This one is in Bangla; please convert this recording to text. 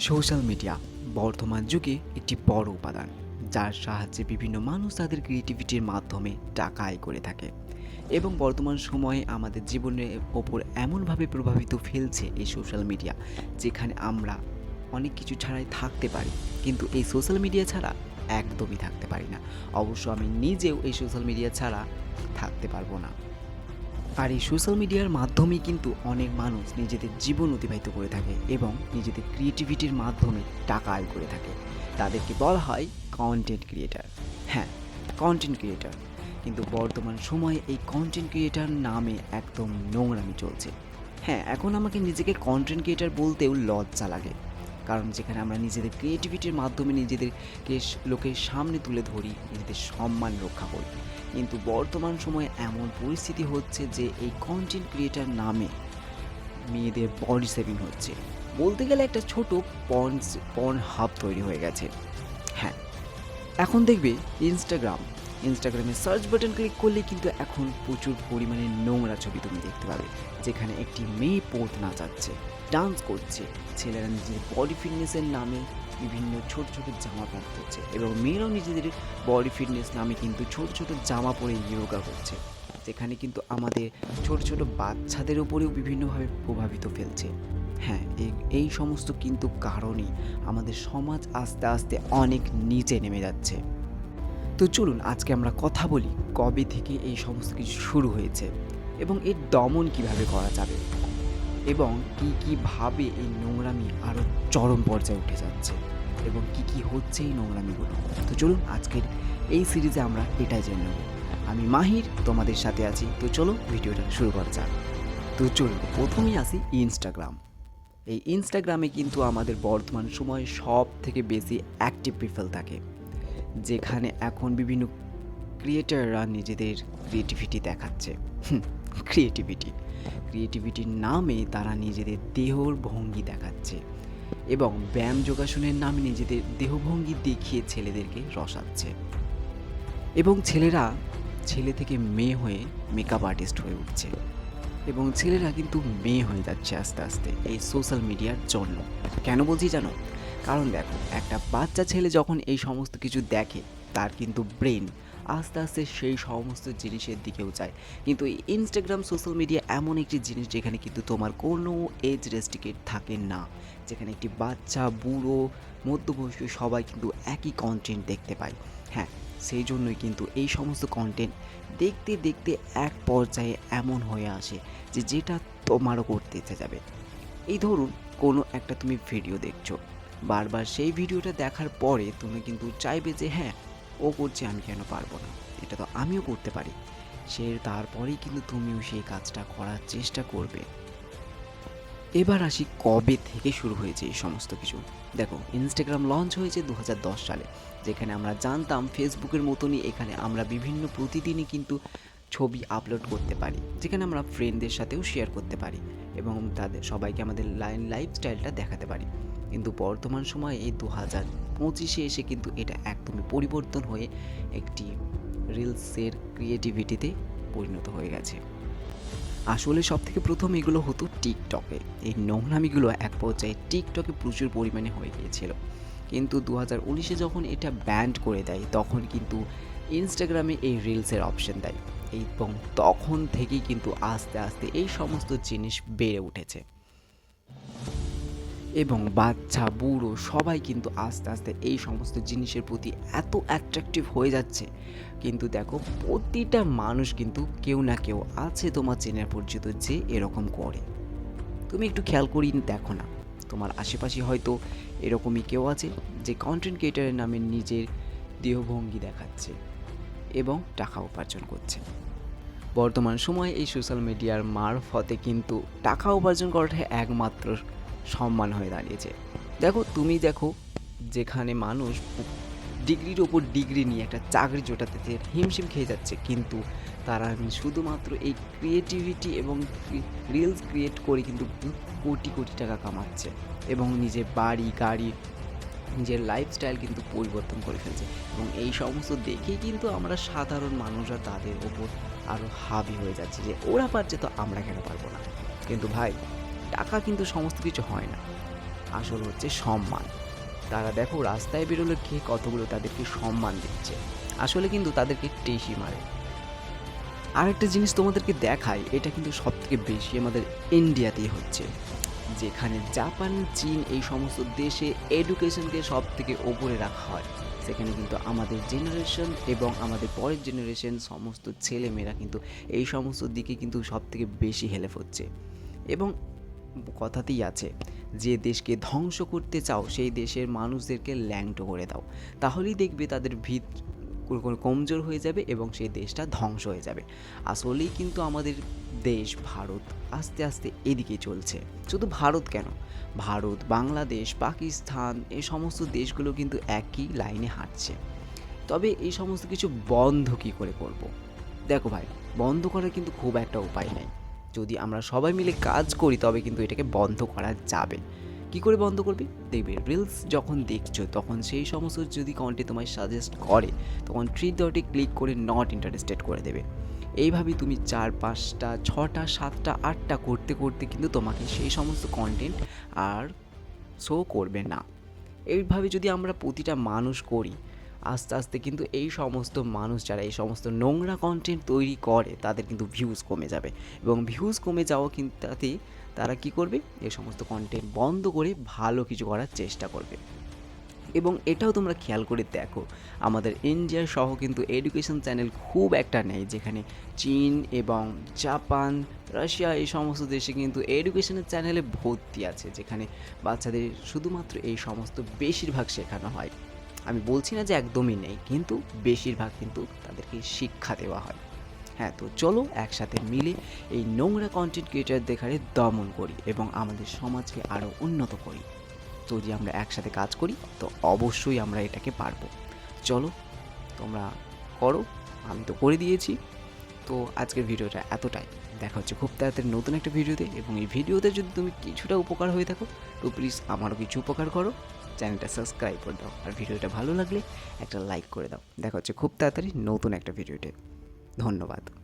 সোশ্যাল মিডিয়া বর্তমান যুগে একটি বড় উপাদান, যার সাহায্যে বিভিন্ন মানুষ তাদের ক্রিয়েটিভিটির মাধ্যমে টাকা আয় করে থাকে। এবং বর্তমান সময়ে আমাদের জীবনের ওপর এমনভাবে প্রভাবিত ফেলছে এই সোশ্যাল মিডিয়া, যেখানে আমরা অনেক কিছু ছাড়াই থাকতে পারি, কিন্তু এই সোশ্যাল মিডিয়া ছাড়া একদমই থাকতে পারি না। অবশ্য আমি নিজেও এই সোশ্যাল মিডিয়া ছাড়া থাকতে পারব না। আর এই সোশ্যাল মিডিয়ার মাধ্যমে কিন্তু অনেক মানুষ নিজেদের জীবন অতিবাহিত করে থাকে এবং নিজেদের ক্রিয়েটিভিটির মাধ্যমে টাকা আয় করে থাকে। তাদেরকে বলা হয় কন্টেন্ট ক্রিয়েটার হ্যাঁ কন্টেন্ট ক্রিয়েটার কিন্তু বর্তমান সময়ে এই কন্টেন্ট ক্রিয়েটার নামে একদম নোংরামি চলছে। হ্যাঁ এখন আমাকে নিজেকে কন্টেন্ট ক্রিয়েটার বলতেও লজ্জা লাগে। কারণ যেখানে আমরা নিজেদের ক্রিয়েটিভিটির মাধ্যমে নিজেদেরকে লোকের সামনে তুলে ধরি, নিজেদের সম্মান রক্ষা করি। কিন্তু বর্তমান সময়ে এমন পরিস্থিতি হচ্ছে যে এই কন্টেন্ট ক্রিয়েটার নামে মেয়েদের বডি সেভিং হচ্ছে। বলতে গেলে একটা ছোট পন পন হাব তৈরি হয়ে গেছে। হ্যাঁ এখন দেখবে ইনস্টাগ্রাম ইনস্টাগ্রামে সার্চ বাটন ক্লিক করলে কিন্তু এখন প্রচুর পরিমাণে নোংরা ছবি তুমি দেখতে পাবে, যেখানে একটি মেয়ে পোত নাচাচ্ছে ডান্স করছে, ছেলেরা নিজেদের বডি ফিটনেসের নামে বিভিন্ন ছোট ছোট জামা প্যান্ট করছে এবং মেয়েরাও নিজেদের বডি ফিটনেস নামে কিন্তু ছোট ছোট জামা পরে ইয়োগা করছে, যেখানে কিন্তু আমাদের ছোট ছোট বাচ্চাদের উপরেও বিভিন্নভাবে প্রভাবিত ফেলছে। হ্যাঁ এই সমস্ত কিন্তু কারণেই আমাদের সমাজ আস্তে আস্তে অনেক নিচে নেমে যাচ্ছে। তো চলুন, আজকে আমরা কথা বলি কবে থেকে এই সমস্ত কিছু শুরু হয়েছে এবং এর দমন কীভাবে করা যাবে এবং কি কীভাবে এই নোংরামি আরও চরম পর্যায়ে উঠে যাচ্ছে এবং কি কি হচ্ছে এই নোংরামিগুলো। তো চলুন, আজকের এই সিরিজে আমরা এটাই জেনে নেব। আমি মাহির, তোমাদের সাথে আছি। তো চলো, ভিডিওটা শুরু করা যাক। তো চলুন, প্রথমেই আসি ইনস্টাগ্রাম এই ইনস্টাগ্রামে কিন্তু আমাদের বর্তমান সময়ে সব থেকে বেশি অ্যাক্টিভ পিপল থাকে। যেখানে এখন বিভিন্ন ক্রিয়েটাররা নিজেদের ক্রিয়েটিভিটি দেখাচ্ছে। ক্রিয়েটিভিটি ক্রিয়েটিভিটির নামে তারা নিজেদের দেহর ভঙ্গি দেখাচ্ছে এবং ব্যায়াম যোগাসনের নামে নিজেদের দেহভঙ্গি দেখিয়ে ছেলেদেরকে রসাচ্ছে। এবং ছেলেরা ছেলে থেকে মেয়ে হয়ে মেকআপ আর্টিস্ট হয়ে উঠছে। এবং ছেলেরা কিন্তু মেয়ে হয়ে যাচ্ছে আস্তে আস্তে এই সোশ্যাল মিডিয়ার জন্য। কেন বলছি জানো? কারণ দেখো, একটা বাচ্চা ছেলে যখন এই সমস্ত কিছু দেখে, তার কিন্তু ব্রেন আস্তে আস্তে সেই সমস্ত জিনিসের দিকেও যায়। কিন্তু ইনস্টাগ্রাম সোশ্যাল মিডিয়া এমন একটি জিনিস যেখানে কিন্তু তোমার কোনো এজ রেস্ট্রিকেট থাকে না। যেখানে একটি বাচ্চা, বুড়ো, মধ্যবয়স্ক সবাই কিন্তু একই কন্টেন্ট দেখতে পায়। হ্যাঁ সেই জন্যই কিন্তু এই সমস্ত কন্টেন্ট দেখতে দেখতে এক পর্যায়ে এমন হয়ে আসে যে যেটা তোমারও করতে ইচ্ছে যাবে। এই ধরুন, কোনো একটা তুমি ভিডিও দেখছ। বারবার সেই ভিডিওটা দেখার পরে তুমি কিন্তু চাইবে যে হ্যাঁ ও করছে, আমি কেন পারব না? এটা তো আমিও করতে পারি। সে তারপরেই কিন্তু তুমিও সেই কাজটা করার চেষ্টা করবে। এবার আসি কবে থেকে শুরু হয়েছে এই সমস্ত কিছু। দেখো ইনস্টাগ্রাম লঞ্চ হয়েছে দু হাজার দশ সালে, যেখানে আমরা জানতাম ফেসবুকের মতনই এখানে আমরা বিভিন্ন প্রতিদিনই কিন্তু ছবি আপলোড করতে পারি, যেখানে আমরা ফ্রেন্ডদের সাথেও শেয়ার করতে পারি এবং তাদের, সবাইকে আমাদের লাইন লাইফস্টাইলটা দেখাতে পারি। কিন্তু বর্তমান সময়ে এই দু হাজার পঁচিশে এসে কিন্তু এটা একদমই পরিবর্তন হয়ে একটি রিলসের ক্রিয়েটিভিটিতে পরিণত হয়ে গেছে। আসলে সব থেকে প্রথম এগুলো হতো টিকটকে। এই নোংরামিগুলো এক পর্যায়ে টিকটকে প্রচুর পরিমাণে হয়ে গিয়েছিল। কিন্তু দু হাজার উনিশে যখন এটা ব্যান্ড করে দেয়, তখন কিন্তু ইনস্টাগ্রামে এই রিলসের অপশন দেয়। এবং তখন থেকেই কিন্তু আস্তে আস্তে এই সমস্ত জিনিস বেড়ে উঠেছে। এবং বাচ্চা, বুড়ো সবাই কিন্তু আস্তে আস্তে এই সমস্ত জিনিসের প্রতি এত অ্যাট্রাকটিভ হয়ে যাচ্ছে। কিন্তু দেখো, প্রতিটা মানুষ কিন্তু কেউ না কেউ আছে তোমার চেনার পরিচিত যে এরকম করে। তুমি একটু খেয়াল করি দেখো না। তোমার আশেপাশে হয়তো এরকমই কেউ আছে যে কন্টেন্ট ক্রিয়েটারের নামে নিজের দেহভঙ্গি দেখাচ্ছে এবং টাকা উপার্জন করছে। বর্তমান সময়ে এই সোশ্যাল মিডিয়ার মারফতে কিন্তু টাকা উপার্জন করাটা একমাত্র সম্মান হয়ে দাঁড়িয়েছে। দেখো, তুমি দেখো, যেখানে মানুষ ডিগ্রির ওপর ডিগ্রি নিয়ে একটা চাকরি জোটাতে হিমশিম খেয়ে যাচ্ছে, কিন্তু তারা শুধুমাত্র এই ক্রিয়েটিভিটি এবং রিলস ক্রিয়েট করে কিন্তু কোটি কোটি টাকা কামাচ্ছে এবং নিজের বাড়ি, গাড়ি, নিজের লাইফস্টাইল কিন্তু পরিবর্তন করে ফেলছে। এবং এই সমস্ত দেখেই কিন্তু আমরা সাধারণ মানুষরা তাদের ওপর আরও হাবি হয়ে যাচ্ছে যে, ওরা পারছে তো আমরা কেন পারব না? কিন্তু ভাই টাকা কিন্তু সমস্ত কিছু হয় না। আসল হচ্ছে সম্মান। তারা দেখো রাস্তায় বেরোলে কে কতগুলো তাদেরকে সম্মান দিচ্ছে। আসলে কিন্তু তাদেরকে টেসি মারে। আরেকটা জিনিস তোমাদেরকে দেখায় এটা কিন্তু সব থেকে বেশি আমাদের ইন্ডিয়াতেই হচ্ছে। যেখানে জাপান, চীন এই সমস্ত দেশে এডুকেশনকে সব থেকে ওপরে রাখা হয়। সেখানে কিন্তু আমাদের জেনারেশন এবং আমাদের পরের জেনারেশন সমস্ত ছেলেমেয়েরা কিন্তু এই সমস্ত দিকে কিন্তু সব থেকে বেশি হেল্প হচ্ছে। এবং কথাতেই আছে, যে দেশকে ধ্বংস করতে চাও, সেই দেশের মানুষদেরকে ল্যাংটো করে দাও। তাহলেই দেখবে তাদের ভিত কমজোর হয়ে যাবে এবং সেই দেশটা ধ্বংস হয়ে যাবে। আসলেই কিন্তু আমাদের দেশ ভারত আস্তে আস্তে এদিকে চলছে। শুধু ভারত কেন? ভারত, বাংলাদেশ, পাকিস্তান, এই সমস্ত দেশগুলো কিন্তু একই লাইনে হাঁটছে। তবে এই সমস্ত কিছু বন্ধ কী করে করব। দেখো ভাই, বন্ধ করার কিন্তু খুব একটা উপায় নেই। যদি আমরা সবাই মিলে কাজ করি, তবে কিন্তু এটাকে বন্ধ করা যাবে কি করে বন্ধ করবে? দেখবে রিলস যখন দেখছ, তখন সেই সমস্ত যদি কন্টেন্ট তোমায় সাজেস্ট করে, তখন থ্রি ডটে ক্লিক করে নট ইন্টারেস্টেড করে দেবে। এইভাবেই তুমি চার, পাঁচটা, ছটা, সাতটা, আটটা করতে করতে কিন্তু তোমাকে সেই সমস্ত কন্টেন্ট আর শো করবে না। এইভাবে যদি আমরা প্রতিটা মানুষ করি আস্তে আস্তে কিন্তু এই সমস্ত মানুষ যারা, এই সমস্ত নোংরা কন্টেন্ট তৈরি করে, তাদের কিন্তু ভিউজ কমে যাবে। এবং ভিউজ কমে যাওয়া কিন্তু তাতে তারা কি করবে? এই সমস্ত কন্টেন্ট বন্ধ করে ভালো কিছু করার চেষ্টা করবে। এবং এটাও তোমরা খেয়াল করে দেখো, আমাদের ইন্ডিয়া সহ কিন্তু এডুকেশন চ্যানেল খুব একটা নেই, যেখানে চীন এবং জাপান, রাশিয়া এই সমস্ত দেশে কিন্তু এডুকেশনের চ্যানেলে ভর্তি আছে, যেখানে বাচ্চাদের শুধুমাত্র এই সমস্ত বেশিরভাগ শেখানো হয়। আমি বলছি না যে একদমই নেই, কিন্তু বেশিরভাগ কিন্তু তাদেরকে শিক্ষা দেওয়া হয়। হ্যাঁ তো চলো একসাথে মিলে এই নোংরা কন্টেন্ট ক্রিয়েটার দেখারে দমন করি এবং আমাদের সমাজকে আরও উন্নত করি। যদি আমরা একসাথে কাজ করি, তো অবশ্যই আমরা এটাকে পারব। চলো, তোমরা করো, আমি তো করে দিয়েছি। তো আজকের ভিডিওটা এতটাই। দেখা হচ্ছে খুব তাড়াতাড়ি নতুন একটা ভিডিওতে এবং এই ভিডিওতে যদি তুমি কিছুটা উপকার হয়ে থাকো, তো প্লিজ আমারও কিছু উপকার করো। চ্যানেলটা সাবস্ক্রাইব করে দাও। আর ভিডিওটা ভালো লাগলে একটা লাইক করে দাও। দেখা হচ্ছে খুব তাড়াতাড়ি নতুন একটা ভিডিওতে। ধন্যবাদ।